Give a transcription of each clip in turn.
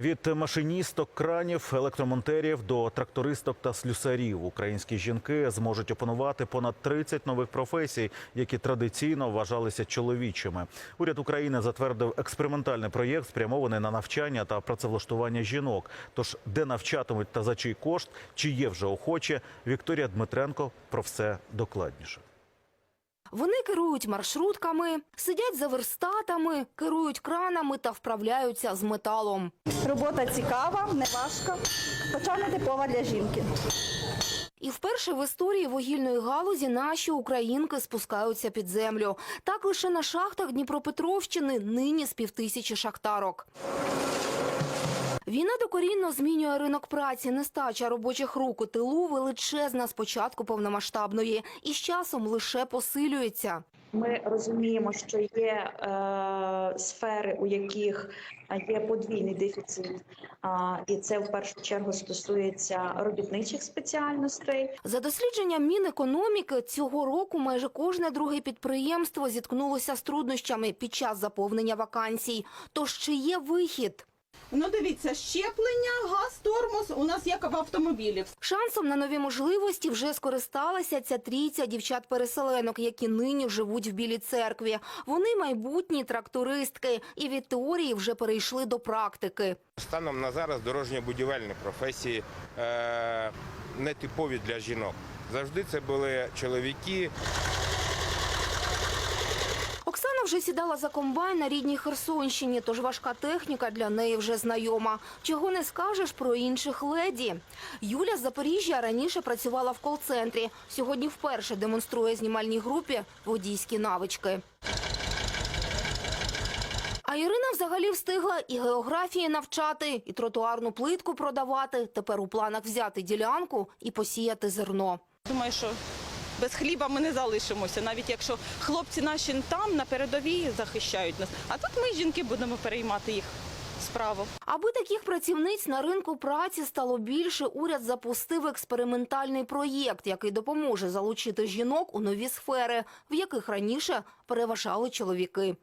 Від машиністок, кранів, електромонтерів до трактористок та слюсарів українські жінки зможуть опанувати понад 30 нових професій, які традиційно вважалися чоловічими. Уряд України затвердив експериментальний проєкт, спрямований на навчання та працевлаштування жінок. Тож, де навчатимуть та за чий кошт, чи є вже охочі, Вікторія Дмитренко про все докладніше. Вони керують маршрутками, сидять за верстатами, керують кранами та вправляються з металом. Робота цікава, не важка, хоча не типова для жінки. І вперше в історії вугільної галузі наші українки спускаються під землю. Так лише на шахтах Дніпропетровщини нині з півтисячі шахтарок. Війна докорінно змінює ринок праці. Нестача робочих рук у тилу величезна з початку повномасштабної і з часом лише посилюється. Ми розуміємо, що є е, сфери, у яких є подвійний дефіцит, а, і це в першу чергу стосується робітничих спеціальностей. За дослідженням Мінекономіки, цього року майже кожне друге підприємство зіткнулося з труднощами під час заповнення вакансій. Тож чи є вихід? Ну, дивіться, щеплення, газ, тормоз у нас як в автомобілі. Шансом на нові можливості вже скористалася ця трійця дівчат-переселенок, які нині живуть в Білій церкві. Вони майбутні трактористки і від теорії вже перейшли до практики. Станом на зараз дорожньо-будівельні професії е, не типові для жінок. Завжди це були чоловіки. Вже сідала за комбайн на рідній Херсонщині, тож важка техніка для неї вже знайома. Чого не скажеш про інших леді. Юля з Запоріжжя раніше працювала в кол-центрі. Сьогодні вперше демонструє знімальній групі водійські навички. А Ірина взагалі встигла і географії навчати, і тротуарну плитку продавати. Тепер у планах взяти ділянку і посіяти зерно. Думаю, що без хліба ми не залишимося, навіть якщо хлопці наші там на передовій захищають нас. А тут ми, жінки, будемо переймати їх справу. Аби таких працівниць на ринку праці стало більше, уряд запустив експериментальний проєкт, який допоможе залучити жінок у нові сфери, в яких раніше переважали чоловіки.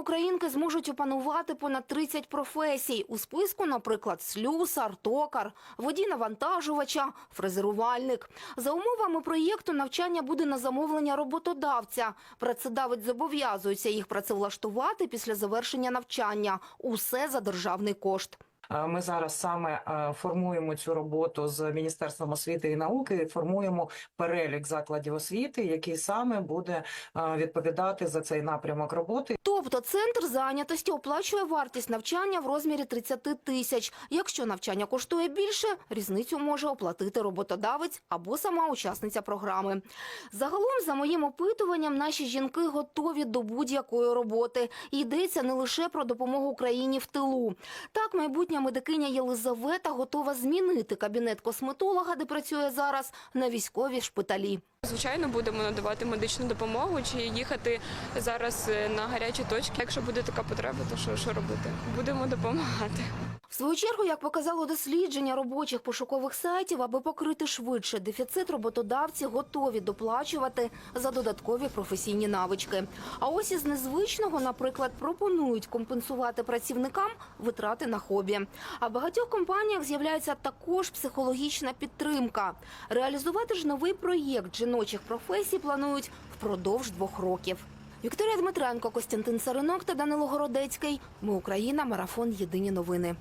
Українки зможуть опанувати понад 30 професій. У списку, наприклад, слюсар, токар, водій навантажувача, фрезерувальник. За умовами проєкту навчання буде на замовлення роботодавця. Працедавець зобов'язується їх працевлаштувати після завершення навчання. Усе за державний кошт. Е, Ми зараз саме е, формуємо цю роботу з Міністерством освіти і науки. Формуємо перелік закладів освіти, який саме буде е, відповідати за цей напрямок роботи. Тобто центр зайнятості оплачує вартість навчання в розмірі 30 тисяч. Якщо навчання коштує більше, різницю може оплатити роботодавець або сама учасниця програми. Загалом, за моїм опитуванням, наші жінки готові до будь-якої роботи. Йдеться не лише про допомогу Україні в тилу. Так, майбутня медикиня Єлизавета готова змінити кабінет косметолога, де працює зараз, на військові шпиталі. Звичайно, будемо надавати медичну допомогу чи їхати зараз е, на гарячі точки. Якщо буде така потреба, то що, що робити? Будемо допомагати. В свою чергу, як показало дослідження робочих пошукових сайтів, аби покрити швидше дефіцит, роботодавці готові доплачувати за додаткові професійні навички. А ось із незвичного, наприклад, пропонують компенсувати працівникам витрати на хобі. А в багатьох компаніях з'являється також психологічна підтримка. Реалізувати ж новий проєкт жіночих професій планують впродовж двох років. Вікторія Дмитренко, Костянтин Саринок та Данило Городецький. Ми Україна. Марафон. Єдині новини.